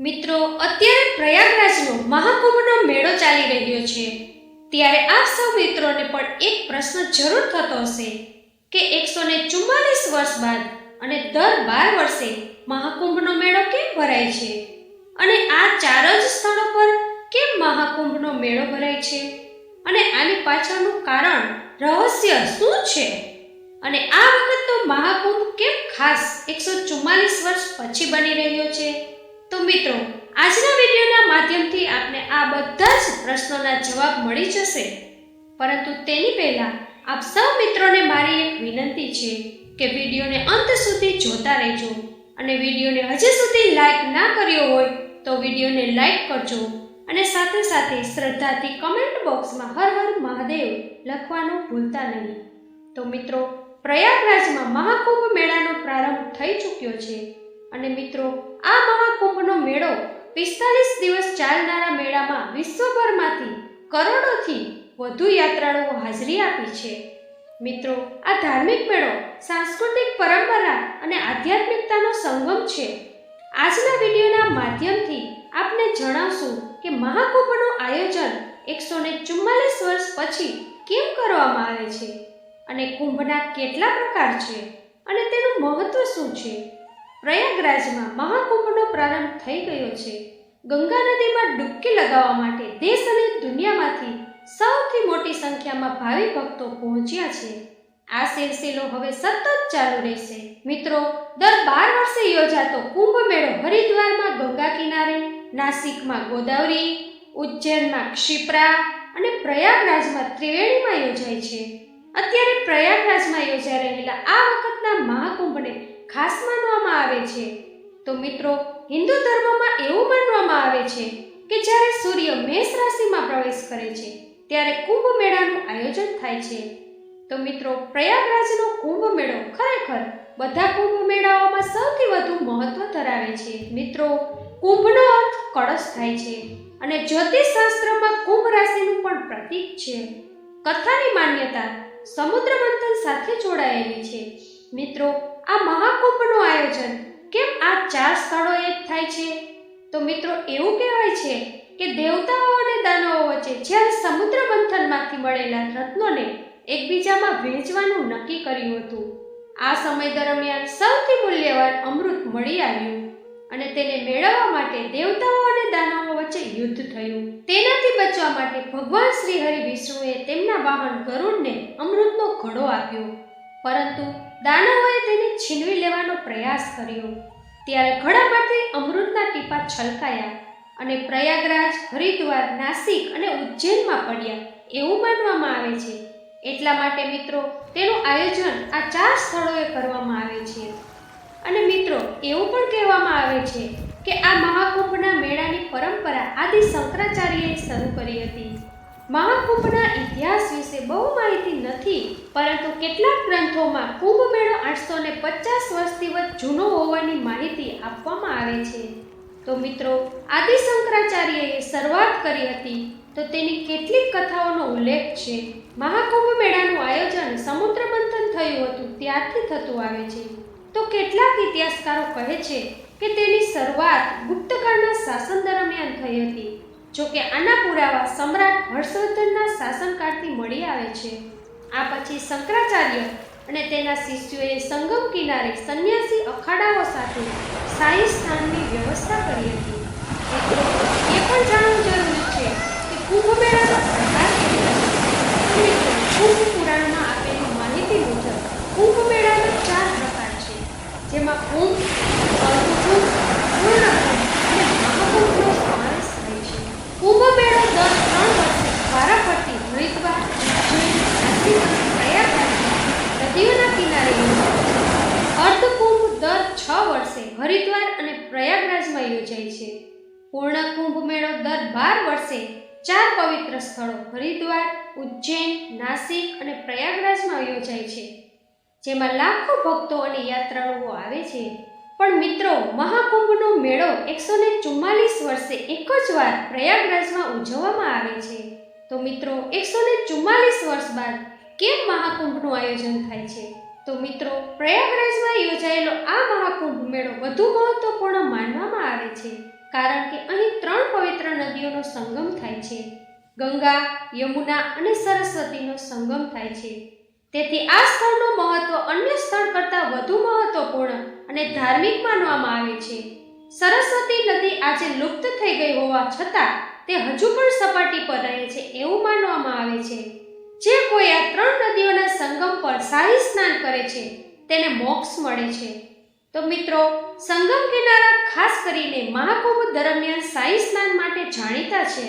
મિત્રો, અત્યારે પ્રયાગરાજનો મહાકુંભનો મેળો ચાલી રહ્યો છે. ત્યારે આપ સૌ મિત્રોને પણ એક પ્રશ્ન જરૂર થતો હશે કે એકસો ને ચુમ્માલીસ વર્ષ બાદ અને દર બાર વર્ષે મહાકુંભનો મેળો કેમ ભરાય છે? અને આ ચાર જ સ્થળો પર કેમ મહાકુંભનો મેળો ભરાય છે? અને આની પાછળનું કારણ, રહસ્ય શું છે? અને આ વખત તો મહાકુંભ કેમ ખાસ એકસો ચુમ્માલીસ વર્ષ પછી બની રહ્યો છે? તો મિત્રો, આજના વિડીયોના માધ્યમથી આપને આ બધા જ પ્રશ્નોના જવાબ મળી જશે. પરંતુ તેની પહેલા આપ સૌ મિત્રોને મારી એક વિનંતી છે કે વિડીયોને અંત સુધી જોતા રહેજો અને વિડીયોને હજી સુધી લાઈક ના કર્યો હોય તો વિડીયોને લાઈક કરજો અને સાથે સાથે શ્રદ્ધાથી કમેન્ટ બોક્સમાં હર હર મહાદેવ લખવાનું ભૂલતા નહીં. તો મિત્રો, પ્રયાગરાજમાં મહાકુંભ મેળાનો પ્રારંભ થઈ ચૂક્યો છે અને મિત્રો આ મહાકુંભનો મેળો પિસ્તાલીસ દિવસ ચાલનારા મેળામાં વિશ્વભરમાંથી કરોડોથી વધુ યાત્રાળુઓ હાજરી આપી છે. મિત્રો, આ ધાર્મિક મેળો સાંસ્કૃતિક પરંપરા અને આધ્યાત્મિકતાનો સંગમ છે. આજના વિડીયોના માધ્યમથી આપને જણાવશું કે મહાકુંભનું આયોજન એકસો ને ચુમ્માલીસ વર્ષ પછી કેમ કરવામાં આવે છે અને કુંભના કેટલા પ્રકાર છે અને તેનું મહત્વ શું છે? પ્રયાગરાજમાં મહાકુંભનો પ્રારંભ થઈ ગયો છે. ગંગા નદીમાં ડૂબકી લગાવવા માટે દેશ અને દુનિયામાંથી સૌથી મોટી સંખ્યામાં ભાવિ ભક્તો પહોંચ્યા છે. આ સિલસિલો હવે સતત ચાલુ રહેશે. મિત્રો, દર બાર વર્ષે યોજાતો કુંભ મેળો હરિદ્વારમાં ગંગા કિનારે, નાસિકમાં ગોદાવરી, ઉજ્જૈનમાં ક્ષિપ્રા અને પ્રયાગરાજમાં ત્રિવેણીમાં યોજાય છે. અત્યારે પ્રયાગરાજમાં યોજાઈ રહેલા આ વખતના મહાકુંભને ખાસ માનવામાં આવે છે. તો મિત્રો, હિન્દુ ધર્મમાં એવું માનવામાં આવે છે કે જ્યારે સૂર્ય મેષ રાશિમાં પ્રવેશ કરે છે, ત્યારે કુંભ મેળાનું આયોજન થાય છે. તો મિત્રો, પ્રયાગરાજનો કુંભ મેળો ખરેખર બધા કુંભ મેળાઓમાં સૌથી વધુ મહત્વ ધરાવે છે. મિત્રો, કુંભનો અર્થ કળશ થાય છે અને જ્યોતિષ શાસ્ત્રમાં કુંભ રાશિનું પણ પ્રતીક છે. કથાની માન્યતા સમુદ્ર મંથન સાથે જોડાયેલી છે. મિત્રો આ મહાકુંભનું આયોજન કેમ આ ચાર સ્થળોએ જ થાય છે? તો મિત્રો એવું કહેવાય છે કે દેવતાઓ અને દાનવો વચ્ચે જ્યારે સમુદ્ર મંથનમાંથી મળેલા રત્નોને એકબીજામાં વહેંચવાનું નક્કી કર્યું હતું. આ સમય દરમિયાન સૌથી મૂલ્યવાન અમૃત મળી આવ્યું અને તેને મેળવવા માટે દેવતાઓ અને દાનવો વચ્ચે યુદ્ધ થયું. તેનાથી બચવા માટે ભગવાન શ્રી હરિ વિષ્ણુએ તેમના વાહન ગરુડને અમૃતનો ઘડો આપ્યો. પરંતુ દાનવોએ તેને છીનવી લેવાનો પ્રયાસ કર્યો. ત્યારે ઘડામાંથી અમૃતના ટીપા છલકાયા અને પ્રયાગરાજ, હરિદ્વાર, નાસિક અને ઉજ્જૈનમાં પડ્યા એવું માનવામાં આવે છે. એટલા માટે મિત્રો, તેનું આયોજન આ ચાર સ્થળોએ કરવામાં આવે છે. અને મિત્રો, એવું પણ કહેવામાં આવે છે કે આ મહાકુંભના મેળાની પરંપરા આદિ શંકરાચાર્યએ શરૂ કરી હતી. મહાકુંભના ઇતિહાસ વિશે બહુ માહિતી નથી, પરંતુ કેટલાક ગ્રંથોમાં કુંભ મેળો આઠસો ને પચાસ વર્ષથી વધુ જૂનો હોવાની માહિતી આપવામાં આવે છે. તો મિત્રો આદિ શંકરાચાર્યએ શરૂઆત કરી હતી, તો તેની કેટલીક કથાઓનો ઉલ્લેખ છે. મહાકુંભ મેળાનું આયોજન સમુદ્ર મંથન થયું હતું, ત્યારથી થતું આવે છે. તો કેટલાક ઇતિહાસકારો કહે છે કે તેની શરૂઆત ગુપ્તકાળના શાસન દરમિયાન થઈ હતી. જો કે આના પુરાવા સમ્રાટ હર્ષવર્ધનના શાસનકાળથી મળી આવે છે. આ પછી શંકરાચાર્ય અને તેના શિષ્યોએ સંગમ કિનારે સંન્યાસી અખાડાઓ સાથે સાઈ સ્થાનની વ્યવસ્થા કરી હતી. એ પણ જાણવું જરૂરી છે કે કુંભ મેળાનો પ્રકાર કુંભ પુરાણમાં આપેલી માહિતી મુજબ કુંભ મેળાના ચાર પ્રકાર છે, જેમાં કુંભ અર્ધકુંભ પૂર્ણકુંભ અને મહાકુંભનો સમાવેશ થાય કુંભ દર ત્રણ વર્ષે વારાફરતી હરિદ્વાર ઉજ્જૈન નદીઓના કિનારે અર્ધકુંભ દર છ વર્ષે હરિદ્વાર અને પ્રયાગરાજમાં યોજાય છે. પૂર્ણ કુંભ દર બાર વર્ષે ચાર પવિત્ર સ્થળો હરિદ્વાર, ઉજ્જૈન, નાસિક અને પ્રયાગરાજમાં યોજાય છે. જેમાં લાખો ભક્તો અને યાત્રાળુઓ આવે છે. પણ મિત્રો, મહાકુંભનો મેળો એકસો ને ચુમ્માલીસ વર્ષે એક જ વાર પ્રયાગરાજમાં ઉજવવામાં આવે છે. તો મિત્રો એકસો ને ચુમ્માલીસ વર્ષ બાદ કેમ મહાકુંભનું આયોજન થાય છે? તો મિત્રો, પ્રયાગરાજમાં યોજાયેલો આ મહાકુંભ મેળો વધુ મહત્વપૂર્ણ માનવામાં આવે છે, કારણ કે અહીં ત્રણ પવિત્ર નદીઓનો સંગમ થાય છે. ગંગા, યમુના અને સરસ્વતીનો સંગમ થાય છે. તેથી આ સ્થળનું મહત્વ અન્ય સ્થળ કરતાં વધુ મહત્વપૂર્ણ અને ધાર્મિક માનવામાં આવે છે. સરસ્વતી નદી આજે લુપ્ત થઈ ગઈ હોવા છતાં તે હજુ પણ સપાટી પર રહે છે એવું માનવામાં આવે છે. જે કોઈ આ ત્રણ નદીઓના સંગમ પર શાહી સ્નાન કરે છે, તેને મોક્ષ મળે છે. તો મિત્રો, સંગમ કિનારા ખાસ કરીને મહાકુંભ દરમિયાન શાહી સ્નાન માટે જાણીતા છે.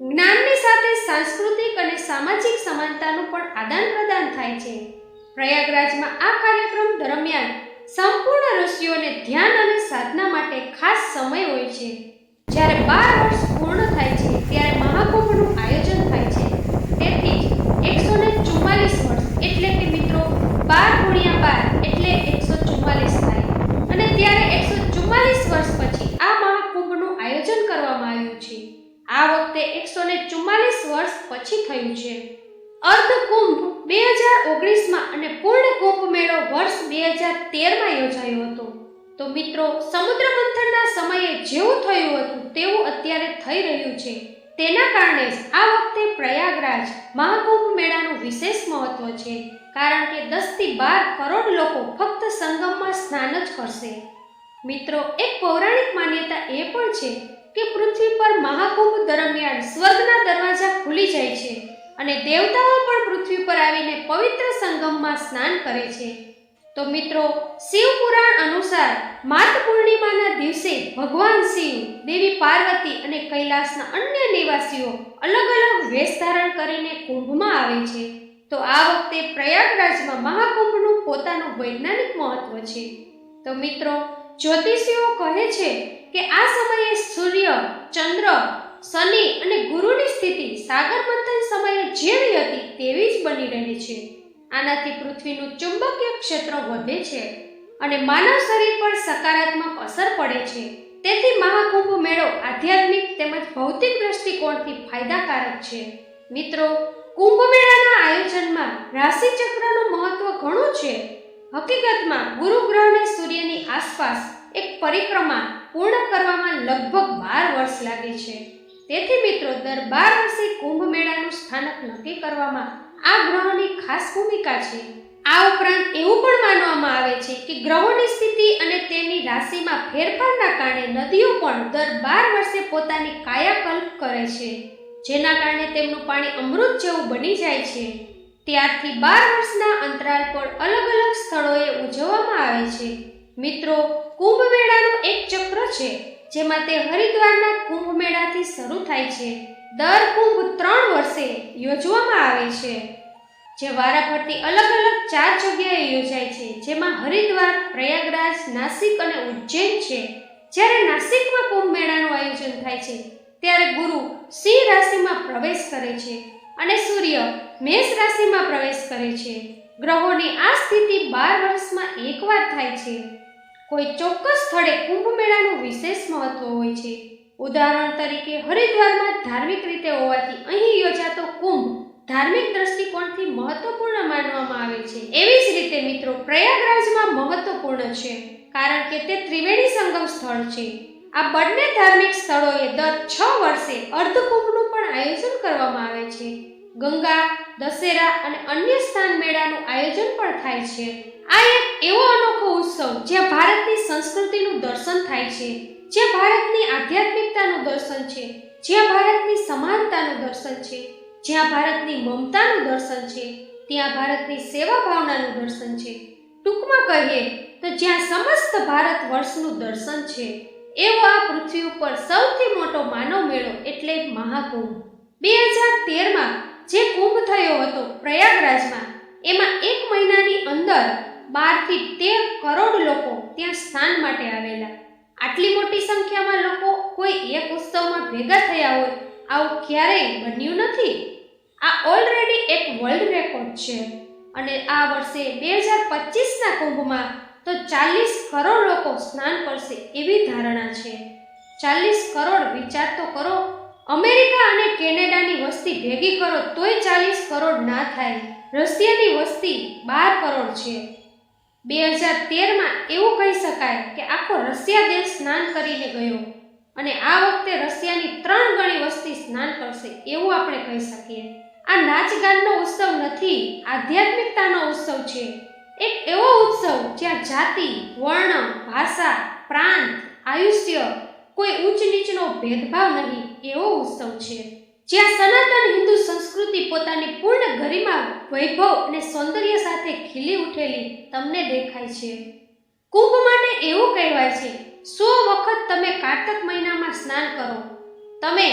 જ્ઞાનની સાથે સાંસ્કૃતિક અને સામાજિક સમાનતાનું પણ આદાન પ્રદાન થાય છે. પ્રયાગરાજમાં આ કાર્યક્રમ દરમિયાન સંપૂર્ણ ઋષિઓને ધ્યાન અને સાધના માટે ખાસ સમય હોય છે. જ્યારે બાર વર્ષ પૂર્ણ થાય છે, ત્યારે મહાકુંભનું આયોજન થાય છે. તેથી એકસો ને ચુમ્માલીસ વર્ષ એટલે કે મિત્રો બાર ગુણ્યા બાર એટલે એકસો ચુમ્માલીસ થાય. અને ત્યારે એકસો ચુમ્માલીસ વર્ષ પછી આ મહાકુંભનું આયોજન કરવામાં આવ્યું છે. આ વખતે એકસો ને ચુમ્માલીસ વર્ષ પછી થયું છે. અર્ધ કુંભ બે હજાર ઓગણીસમાં અને પૂર્ણ કુંભ મેળો વર્ષ બે હજાર તેરમાં યોજાયો હતો. તો મિત્રો, સમુદ્ર મંથનના સમયે જેવું થયું હતું, તેવું અત્યારે થઈ રહ્યું છે. તેના કારણે જ આ વખતે પ્રયાગરાજ મહાકુંભ મેળાનું વિશેષ મહત્વ છે. કારણ કે દસથી બાર કરોડ લોકો ફક્ત સંગમમાં સ્નાન જ કરશે. મિત્રો, એક પૌરાણિક માન્યતા એ પણ છે કે પૃથ્વી પર મહાકુંભ દરમિયાન સ્વર્ગના દરવાજા ખુલી જાય છે. અને દેવતાઓ પણ પૃથ્વી પર આવીને પવિત્ર સંગમમાં સ્નાન કરે છે. તો મિત્રો, શિવ પુરાણ અનુસાર માત પૂર્ણિમાના દિવસે ભગવાન શિવ, દેવી પાર્વતી અને કૈલાસના અન્ય નિવાસીઓ અલગ અલગ વેશ ધારણ કરીને કુંભમાં આવે છે. તો આ વખતે પ્રયાગરાજમાં મહાકુંભનું પોતાનું વૈજ્ઞાનિક મહત્વ છે. તો મિત્રો, જ્યોતિષીઓ કહે છે કે આ સમયે સૂર્ય, ચંદ્ર, શનિ અને ગુરુની સ્થિતિ સાગર મંથન સમયે જેવી હતી તેવી જ બની રહે છે. આનાથી પૃથ્વીનું ચુંબકીય ક્ષેત્ર વધે છે અને માનવ શરીર પર સકારાત્મક અસર પડે છે. તેથી મહાકુંભ મેળો આધ્યાત્મિક તેમજ ભૌતિક દ્રષ્ટિકોણથી ફાયદાકારક છે. મિત્રો, કુંભ મેળાના આયોજનમાં રાશિ ચક્રનું મહત્વ ઘણું છે. હકીકતમાં, ગુરુ ગ્રહને સૂર્યની આસપાસ એક પરિક્રમા પૂર્ણ કરવામાં લગભગ બાર વર્ષ લાગે છે. તેથી મિત્રો, દર બાર વર્ષે કુંભ મેળાનું સ્થાનક નક્કી કરવામાં આ ગ્રહોની ખાસ ભૂમિકા છે. આ ઉપરાંત એવું પણ માનવામાં આવે છે કે ગ્રહોની સ્થિતિ અને તેમની રાશિમાં ફેરફારના કારણે નદીઓ પણ દર બાર વર્ષે પોતાની કાયાકલ્પ કરે છે, જેના કારણે તેમનું પાણી અમૃત જેવું બની જાય છે. ત્યારથી બાર વર્ષના અંતરાલ પર અલગ અલગ સ્થળોએ ઉજવવામાં આવે છે. મિત્રો કુંભ મેળાનું એક ચક્ર છે, જેમાં તે હરિદ્વારના કુંભ મેળાથી શરૂ થાય છે. દર કુંભ ત્રણ વર્ષે યોજવામાં આવે છે, જે વારાફરતી અલગ અલગ ચાર જગ્યાએ યોજાય છે, જેમાં હરિદ્વાર, પ્રયાગરાજ, નાસિક અને ઉજ્જૈન છે. જ્યારે નાસિકમાં કુંભ મેળાનું આયોજન થાય છે, ત્યારે ગુરુ સિંહ રાશિમાં પ્રવેશ કરે છે અને સૂર્ય મેષ રાશિમાં પ્રવેશ કરે છે. ગ્રહોની આ સ્થિતિ બાર વર્ષમાં એકવાર થાય છે. કોઈ ચોક્કસ સ્થળે કુંભ મેળાનું વિશેષ મહત્વ હોય છે. ઉદાહરણ તરીકે, હરિદ્વારમાં ધાર્મિક રીતે હોવાથી અહીં યોજાતો કુંભ ધાર્મિક દ્રષ્ટિકોણથી મહત્વપૂર્ણ માનવામાં આવે છે. એવી જ રીતે મિત્રો, પ્રયાગરાજમાં મહત્વપૂર્ણ છે, કારણ કે તે ત્રિવેણી સંગમ સ્થળ છે. આ બંને ધાર્મિક સ્થળોએ દર છ વર્ષે અર્ધકુંભનું પણ આયોજન કરવામાં આવે છે. ગંગા, દશેરા અને અન્ય સ્થાન મેળાનું આયોજન પણ થાય છે. આ એક એવો અનોખો ઉત્સવ જ્યાં ભારતની સંસ્કૃતિનું દર્શન થાય છે, જ્યાં ભારતની આધ્યાત્મિકતાનું દર્શન છે, જ્યાં ભારતની સમાનતાનું દર્શન છે, જ્યાં ભારતની મમતાનું દર્શન છે, ત્યાં ભારતની સેવા ભાવનાનું દર્શન છે. ટૂંકમાં કહીએ તો જ્યાં સમસ્ત ભારત વર્ષનું દર્શન છે, એવો આ પૃથ્વી ઉપર સૌથી મોટો માનવ મેળો એટલે મહાકુંભ. બે હજાર તેરમાં જે કુંભ થયો હતો પ્રયાગરાજમાં, એમાં એક મહિનાની અંદર બારથી તેર કરોડ લોકો ત્યાં સ્નાન માટે આવેલા. આટલી મોટી સંખ્યામાં લોકો કોઈ એક ઉત્સવમાં ભેગા થયા હોય, આવું ક્યારેય બન્યું નથી? આ ઓલરેડી એક વર્લ્ડ રેકોર્ડ છે. અને આ વર્ષે બે હજાર પચીસના કુંભમાં તો ચાલીસ કરોડ લોકો સ્નાન કરશે એવી ધારણા છે. ચાલીસ કરોડ વિચાર તો કરો, અમેરિકા અને કેનેડાની વસ્તી ભેગી કરો તોય ચાલીસ કરોડ ના થાય. રશિયાની વસ્તી બાર કરોડ છે. બે હજાર તેરમાં એવું કહી શકાય કે આખો રશિયા દેશ સ્નાન કરીને ગયો અને આ વખતે રશિયાની ત્રણ ગણી વસ્તી સ્નાન કરશે એવું આપણે કહી શકીએ. આ નાચગાનનો ઉત્સવ નથી, આધ્યાત્મિકતાનો ઉત્સવ છે. એક એવો ઉત્સવ જ્યાં જાતિ, વર્ણ, ભાષા, પ્રાંત, આયુષ્ય કોઈ ઊંચ નીચનો ભેદભાવ નહીં એવો ઉત્સવ છે. જ્યાં સનાતન હિન્દુ સંસ્કૃતિ પોતાની પૂર્ણ ગરિમા, વૈભવ અને સૌંદર્ય સાથે ખીલી ઉઠેલી તમને દેખાય છે. કુંભ માટે એવું કહેવાય છે, સો વખત તમે કારતક મહિનામાં સ્નાન કરો. તમે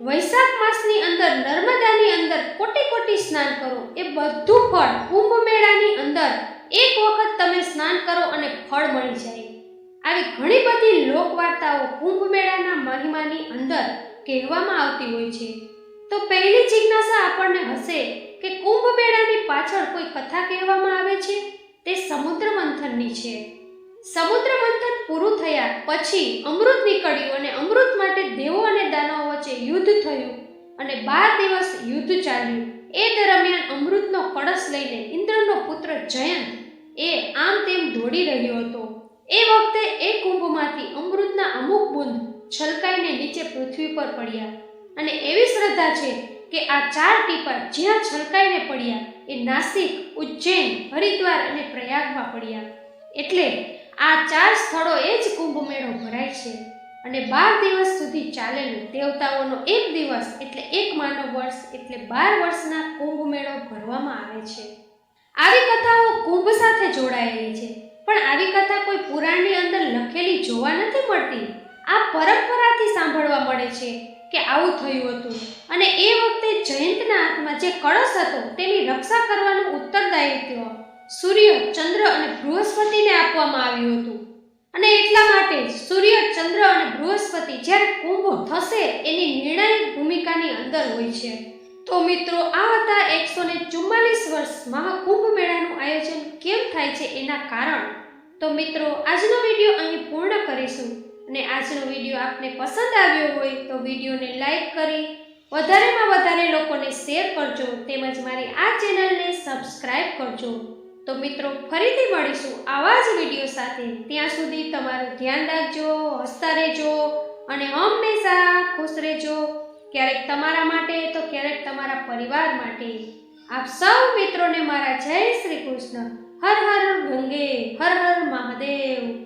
વૈશાખ માસની અંદર નર્મદાની અંદર કોટી કોટી સ્નાન કરો. એ બધું ફળ કુંભ મેળાની અંદર એક વખત તમે સ્નાન કરો અને ફળ મળી જાય. આવી ઘણી બધી લોકવાર્તાઓ કુંભ મેળાના મહિમાની અંદર કહેવામાં આવતી હોય છે. તો પહેલી જિજ્ઞાસા આપણને હશે કે કુંભ મેળાની પાછળ કોઈ કથા કહેવામાં આવે છે? તે સમુદ્ર મંથનની છે. સમુદ્ર મંથન પૂરું થયા પછી અમૃત નીકળ્યું અને અમૃત માટે દેવો અને દાનવો વચ્ચે યુદ્ધ થયું અને બાર દિવસ યુદ્ધ ચાલ્યું. એ દરમિયાન અમૃતનો કળશ લઈને ઇન્દ્રનો પુત્ર જયંત એ આમ તેમ દોડી રહ્યો હતો. એ વખતે એ કુંભમાંથી અમૃતના અમુક બુંદ છલકાઈને નીચે પૃથ્વી પર પડ્યા. અને એવી શ્રદ્ધા છે કે આ ચાર ટીપા જ્યાં છલકાઈને પડ્યા, એ નાસિક, ઉજ્જૈન, હરિદ્વાર અને પ્રયાગમાં પડ્યા. એટલે આ ચાર સ્થળો એ જ કુંભ મેળો ભરાય છે. અને બાર દિવસ સુધી ચાલેલું દેવતાઓનો એક દિવસ એટલે એક માનવ વર્ષ એટલે બાર વર્ષના કુંભ મેળો ભરવામાં આવે છે. આવી કથાઓ કુંભ સાથે જોડાયેલી છે. પણ આવી કથા કોઈ પુરાણની અંદર લખેલી જોવા નથી મળતી? આ પરંપરાથી સાંભળવા મળે છે કે આવું થયું હતું. અને એ વખતે જયંતના હાથમાં જે કળશ હતો, તેની રક્ષા કરવાનું ઉત્તરદાયિત્વ સૂર્ય, ચંદ્ર અને બૃહસ્પતિને આપવામાં આવ્યું હતું. અને એટલા માટે સૂર્ય, ચંદ્ર અને બૃહસ્પતિ જ્યારે કુંભ થશે, એની નિર્ણાયક ભૂમિકાની અંદર હોય છે. તો મિત્રો, આ હતા એકસો ને ચુમ્માલીસ વર્ષ મહાકુંભ મેળાનું આયોજન કેમ થાય છે એના કારણ? તો મિત્રો, આજનો વીડિયો અહીં પૂર્ણ કરીશું. અને આજનો વીડિયો આપને પસંદ આવ્યો હોય તો વિડીયોને લાઈક કરી, વધારેમાં વધારે લોકોને શેર કરજો તેમજ મારી આ ચેનલને સબસ્ક્રાઈબ કરજો. તો મિત્રો, ફરીથી મળીશું આવા જ વીડિયો સાથે. ત્યાં સુધી તમારું ધ્યાન રાખજો, હસતા રહેજો અને હંમેશા ખુશ રહેજો. ક્યારેક તમારા માટે તો ક્યારેક તમારા પરિવાર માટે. આપ સૌ મિત્રોને મારા જય શ્રી કૃષ્ણ. હર હર ગંગે, હર હર મહાદેવ.